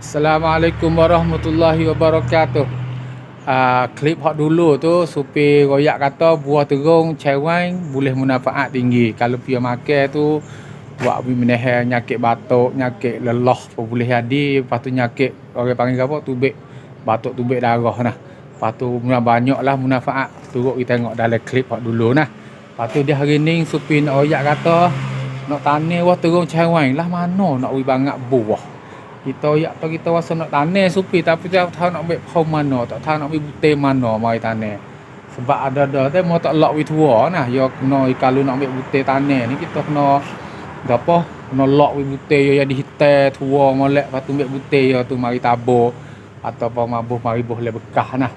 Assalamualaikum warahmatullahi wabarakatuh. Uh, klip hot dulu tu supir royak kata buah terung cerewang boleh manfaat tinggi. Kalau dia makan tu buat menahan nyakit batuk, nyakit lelah pun boleh jadi. Lepas tu nyakit orang panggil apa tubik batuk tubik darah nah. Lepas tu banyak lah manfaat. Turut kita tengok dalam klip hot dulu nah. Lepas tu dia hari ni supir royak kata nak tanya buah terung cerewang lah mana nak wi bangat buah kita ya atau kita rasa nak tanah supi tapi tak tahu nak ambil pohon mana tak tahu nak ambil butir mana mai tanah. Sebab ada ada tu mau tak lock with war nah yo kena kalau nak ambil butir tanah ni kita kena apa kena lock with butir yo ya di hitam tua molek patu ambil butir yo tu mari tabo atau apa mabuh mari boleh bekah nah.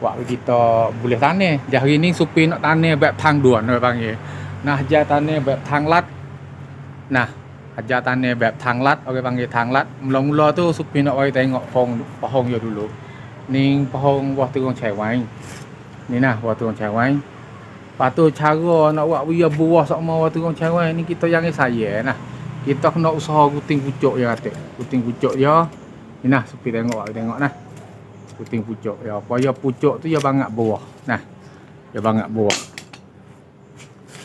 Buat kita boleh tanah. Jari ni supi nak tanah bab tang dua nak panggil. Nah jatane bab tang lat. Nah. ajar tanah แบบทางลัด orang panggil ทางลัด mula-mula tu supi nak bagi tengok pohon pohon yo dulu ni pohon buah terung cewang ni nah buah terung cewang Lepas tu cara nak buat biar buah sama buah terung cewang ni kita jangan saya nah kita kena usaha guting pucuk je kata guting pucuk je ni nah supi tengok bagi tengok nah guting pucuk ya supaya pucuk tu ya banyak buah nah ya banyak buah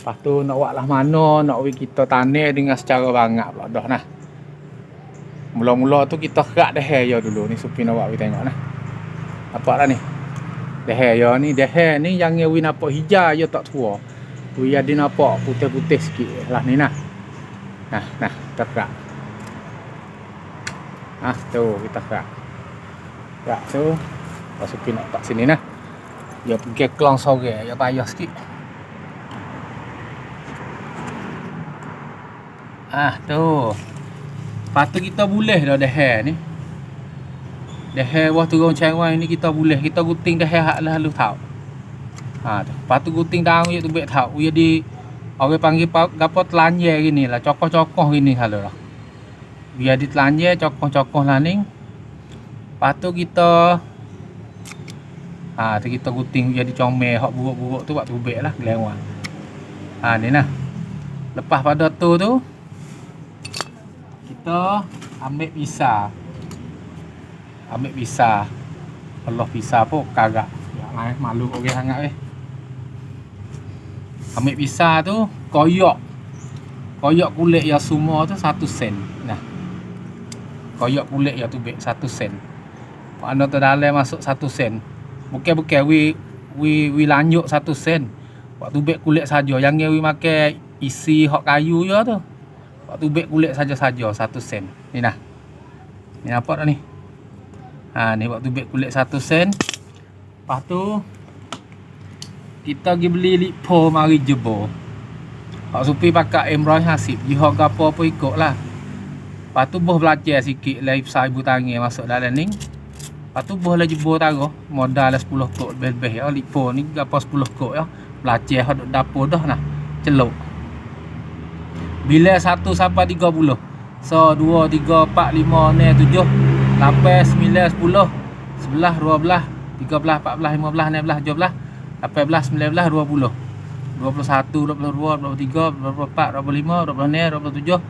Lepas tu nak buat lah mana nak we kita tanah dengan secara banyak pula dah nah. Mula-mula tu kita kerak dah ya dulu ni supi nak buat we tengok nah. Nampak dah ni. Dah ya ni dah ni yang we nampak hijau ya tak tua. We ada nampak putih-putih sikit lah ni nah. Nah, nah, kita kerak. Ah, tu kita kerak. Kerak tu. Supi nak tak sini nah. Ya pergi kelang sore, ya payah sikit. Ah tu. Lepas tu kita boleh dah dah ni. Dah wah turun cewang ni kita boleh kita guting dah hak lah lu tahu. Ha tu. Lepas tu guting daun je tu bet tahu. Jadi orang panggil gapo telanje gini lah, cokoh-cokoh gini kalau lah. Biar di telanje cokoh-cokoh lah ni. Lepas tu kita Ha, tu kita guting jadi comel hak buruk-buruk tu buat tubek lah gelewang. Ha ni nah. Lepas pada tu tu kita ambil pisah. Ambil pisah. Kalau pisah pun kagak. Ya lah malu okey sangat eh. Ambil pisah tu koyak koyak kulit yang semua tu satu sen. Nah. Koyak kulit yang tu bek satu sen. Mana tu dalam masuk satu sen? Bukan-bukan wi wi wi lanjut satu sen. Waktu bek kulit saja yang wi makan isi hok kayu je tu Waktu beg kulit saja-saja satu sen. Ni nah. Ni nampak tak ni? Ha ni waktu beg kulit satu sen. Lepas tu kita pergi beli lipo mari jebo. Hak supi pakai Imran Hasib. Jihok gapo apa ikutlah. Lepas tu boh belajar sikit lah ipsa ibu tangi masuk dalam ni. Lepas tu boh lah jebo taruh. Modal lah 10 kok lebih-lebih ya. Lipo ni gapo 10 kok ya. Belajar hak dapur dah nah. Celuk. Bila 1 sampai 30 So 2, 3, 4, 5, 6, 7 8, 9, 10 11, 12 13, 14, 15, 16, 17 18, 19, 20 21, 22, 23, 24, 25, 26, 27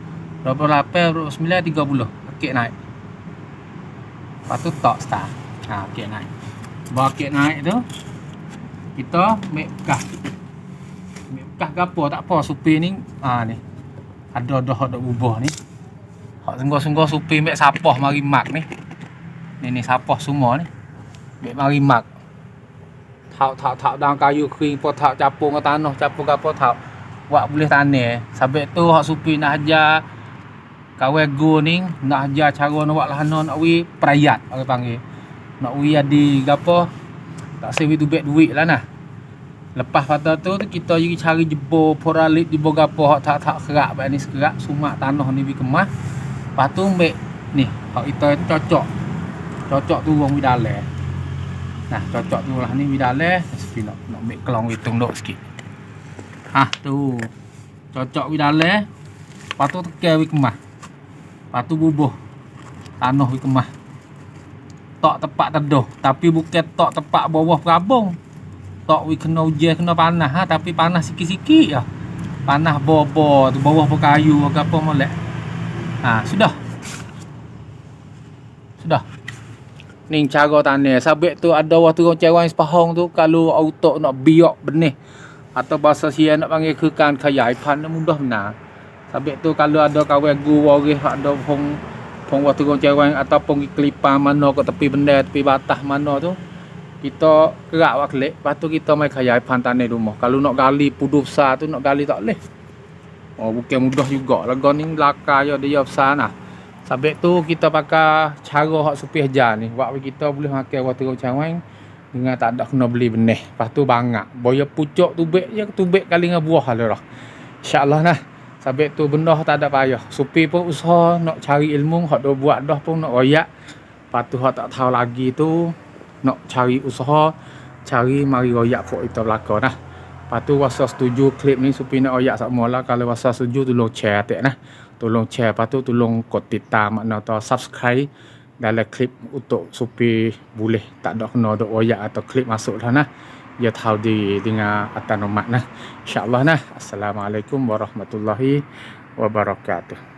28, 29, 30 Okey naik. Lepas tu tak start. Ha, Okey naik. Bawa okey naik tu. Kita make bekah Make bekah ke apa? Tak apa Supir ni ha, ni ada dah ada ubah ni. Hak sungguh-sungguh supi mek sapah mari mak ni. Ni ni sapah semua ni. Mek mari mak. Thau thau thau dalam kayu kering po thau capung ke tanah capung ke apa thau buat boleh tanah. Sampai tu hak supi nak ajar kawan go ni nak ajar cara nak buat lahan nak wi perayat orang panggil. Nak wi ada gapo tak sewi tu duit lah nah Lepas pada tu kita pergi cari jebur poralit jebur gapo hak tak tak kerak baik ni sekerak sumak tanah ni bi kemah. Lepas tu ambil ni hak kita tu cocok. Cocok tu wong widale. Nah, cocok tu lah ni widale. Sepi nak nak ambil kelong hitung dok sikit. Ha tu. Cocok widale. Lepas tu tekel wi kemah. Lepas tu bubuh tanah wi kemah. Tok tepat teduh, tapi bukan tok tepat bawah perabung tak we kena ujian kena panas ha tapi panas sikit-sikit ya. Panas bobo tu bawah pun kayu ke apa molek. Ha sudah. dah ni cara tanam sabit tu ada orang cerang sepahong tu kalau auto nak biak benih atau bahasa sia nak panggil kekan khayai pan mudah benar sabit tu kalau ada kawan gu waris ada pong pong waktu orang cerang ataupun kelipar mana kat tepi benda tepi batas mana tu kita kerak wak kelik lepas tu kita mai khayai pan tanam rumah kalau nak gali pudu besar tu nak gali tak boleh oh bukan mudah juga lagu ni belakang je dia besar nah Sabit tu kita pakai cara hak supih jar ni. Buat kita boleh makan waktu kau dengan tak ada kena beli benih. Lepas tu bangak. Boya pucuk tubik je tubik kali dengan buah lah dah. InsyaAllah nah. Sabit tu benda tak ada payah. Supi pun usaha nak cari ilmu. Hak dah buat dah pun nak royak. Lepas tu hak tak tahu lagi tu nak cari usaha cari mari royak kok itu belaka nah Lepas tu wasa setuju klip ni supaya nak royak sama lah. Kalau wasa setuju tolong share tak nah. Tolong share. Lepas tu tolong kot titam makna tu subscribe dalam klip untuk supaya boleh tak ada kena dok royak atau klip masuk lah nah. Ya tahu di dengan atanomat nah. InsyaAllah nah. Assalamualaikum warahmatullahi wabarakatuh.